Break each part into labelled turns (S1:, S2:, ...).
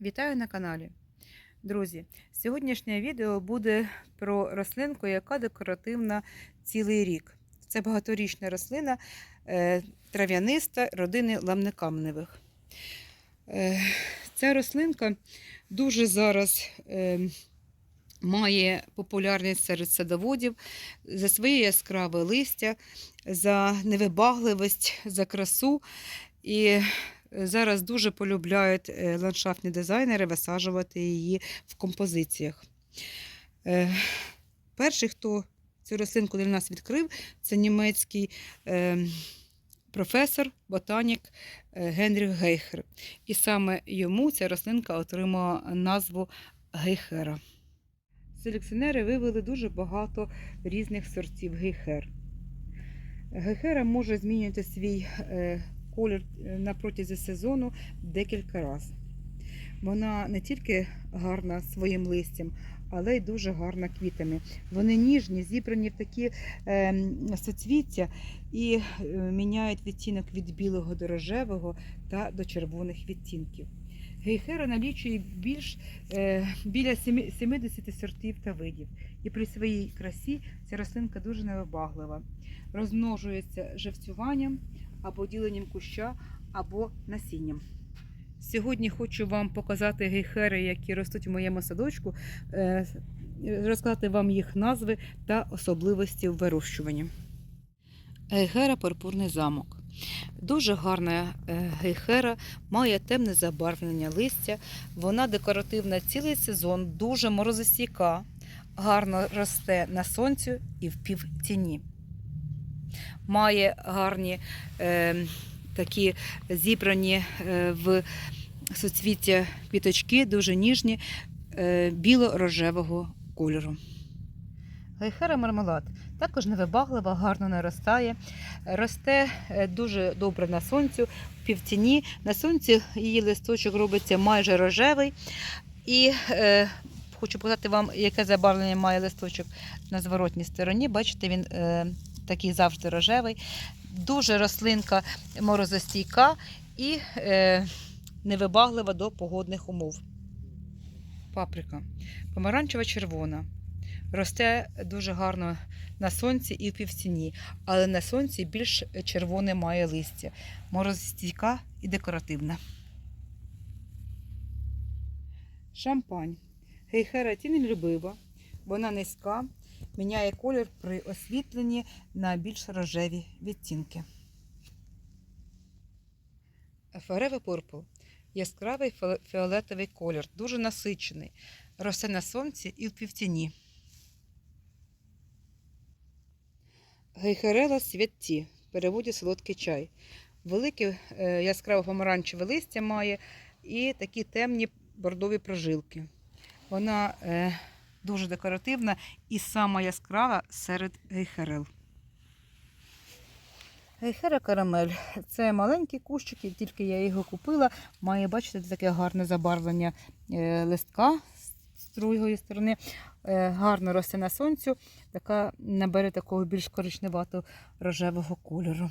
S1: Вітаю на каналі. Друзі, сьогоднішнє відео буде про рослинку, яка декоративна цілий рік. Це багаторічна рослина е, трав'яниста родини ламникамневих. Е, Ця рослинка дуже зараз е, має популярність серед садоводів за своє яскраве листя, за невибагливість, за красу. І Зараз дуже полюбляють е, ландшафтні дизайнери висаджувати її в композиціях. Е, Перший, хто цю рослинку для нас відкрив, це німецький е, професор, ботанік е, Генріх Гейхер. І саме йому ця рослинка отримала назву гейхера. Селекціонери вивели дуже багато різних сортів гейхер. Гейхера може змінювати свій е, колір на протязі сезону декілька разів. Вона не тільки гарна своїм листям, але й дуже гарна квітами. Вони ніжні, зібрані в такі е, соцвіття і е, міняють відтінок від білого до рожевого та до червоних відтінків. Гейхера налічує більш е, біля 70 сортів та видів. І при своїй красі ця рослинка дуже невибаглива. Розмножується живцюванням або діленням куща, або насінням. Сьогодні хочу вам показати гейхери, які ростуть у моєму садочку, е, розказати вам їх назви та особливості в вирощуванні. Гейхера пурпурний замок. Дуже гарна е, гейхера, має темне забарвлення листя. Вона декоративна цілий сезон, дуже морозостійка, гарно росте на сонцю і в півтіні має гарні е, такі зібрані е, в суцвіття квіточки, дуже ніжні, е, біло-рожевого кольору. Гайхера мармелад також невибаглива, гарно наростає, росте е, дуже добре на сонцю, в півтіні. На сонці її листочок робиться майже рожевий. І е, хочу показати вам, яке забарвлення має листочок на зворотній стороні. Бачите, він е, такий завжди рожевий. Дуже рослинка морозостійка і е, невибаглива до погодних умов. Паприка. Помаранчева червона. Росте дуже гарно на сонці і в півціні, але на сонці більш червоне має листя. Морозостійка і декоративна. Шампань. Гейхера тінелюбива. Вона низька, міняє колір при освітленні на більш рожеві відтінки. Forever Purple яскравий фіолетовий колір, дуже насичений. Росте на сонці і в півтіні. Гейхерела святті, в переводі солодкий чай. Велике яскраво помаранчеве листя має і такі темні бордові прожилки. Вона е, дуже декоративна і сама яскрава серед гейхерел. Гейхера карамель це маленький кущик, і тільки я його купила. Має, бачите, таке гарне забарвлення е, листка з другої сторони. Е, гарно росте на сонцю, така набере такого більш коричневато рожевого кольору.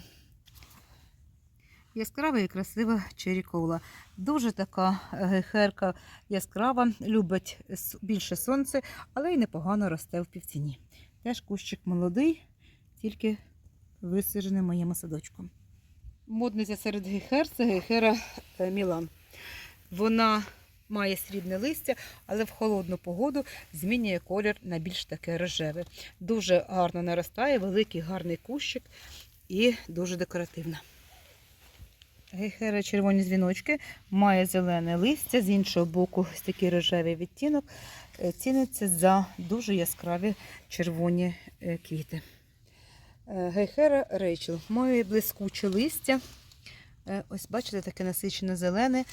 S1: Яскрава і красива черікола. Дуже така гейхерка яскрава, любить більше сонце, але й непогано росте в півціні. Теж кущик молодий, тільки висаджений моєму садочку. Модниця серед гейхер це гейхера Мілан. Вона має срібне листя, але в холодну погоду змінює колір на більш таке рожеве. Дуже гарно наростає, великий гарний кущик і дуже декоративна. Гейхера червоні дзвіночки, має зелене листя, з іншого боку ось такий рожевий відтінок. Ціниться за дуже яскраві червоні квіти. Гейхера Рейчел має блискуче листя. Ось, бачите, таке насичене зелене.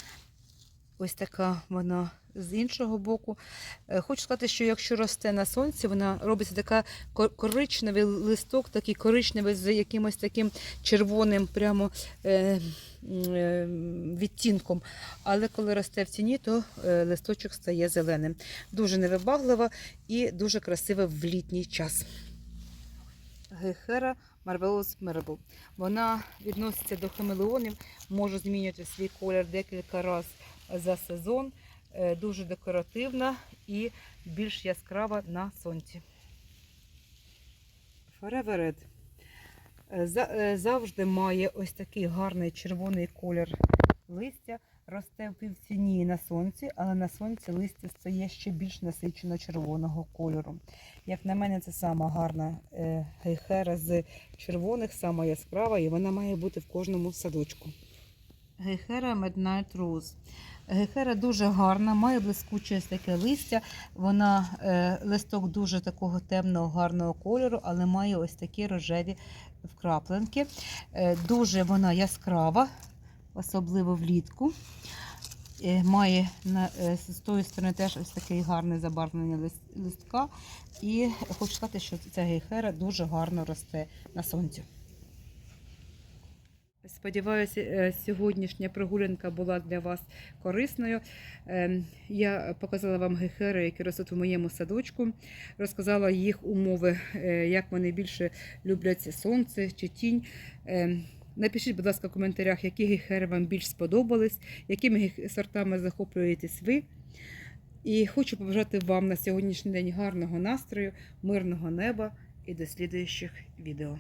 S1: Ось така вона з іншого боку. Хочу сказати, що якщо росте на сонці, вона робиться така коричневий листок, такий коричневий з якимось таким червоним прямо е, е, відтінком. Але коли росте в тіні, то е, листочок стає зеленим. Дуже невибаглива і дуже красива в літній час. Гехера Marvelous Marble. Вона відноситься до хамелеонів, може змінювати свій колір декілька разів за сезон. Е, дуже декоративна і більш яскрава на сонці. Forever Red е, е, завжди має ось такий гарний червоний колір листя. Росте в півціні на сонці, але на сонці листя стає ще більш насичено червоного кольору. Як на мене, це сама гарна гейхера з червоних, сама яскрава, і вона має бути в кожному садочку. Гейхера Midnight Rose. Гейхера дуже гарна, має блискуче таке листя. Вона е, листок дуже такого темного, гарного кольору, але має ось такі рожеві вкрапленки. Е, дуже вона яскрава, особливо влітку. Е, Має на, з тої сторони теж ось такий гарне забарвлення лист- листка. І хочу сказати, що ця гейхера дуже гарно росте на сонці. Сподіваюся, е, сьогоднішня прогулянка була для вас корисною. Ем, Я показала вам гейхери, які ростуть у моєму садочку, розказала їх умови, е, як вони більше люблять сонце чи тінь. Ем, Напишіть, будь ласка, в коментарях, які гейхери вам більш сподобались, якими сортами захоплюєтесь ви. І хочу побажати вам на сьогоднішній день гарного настрою, мирного неба і до слідуючих відео.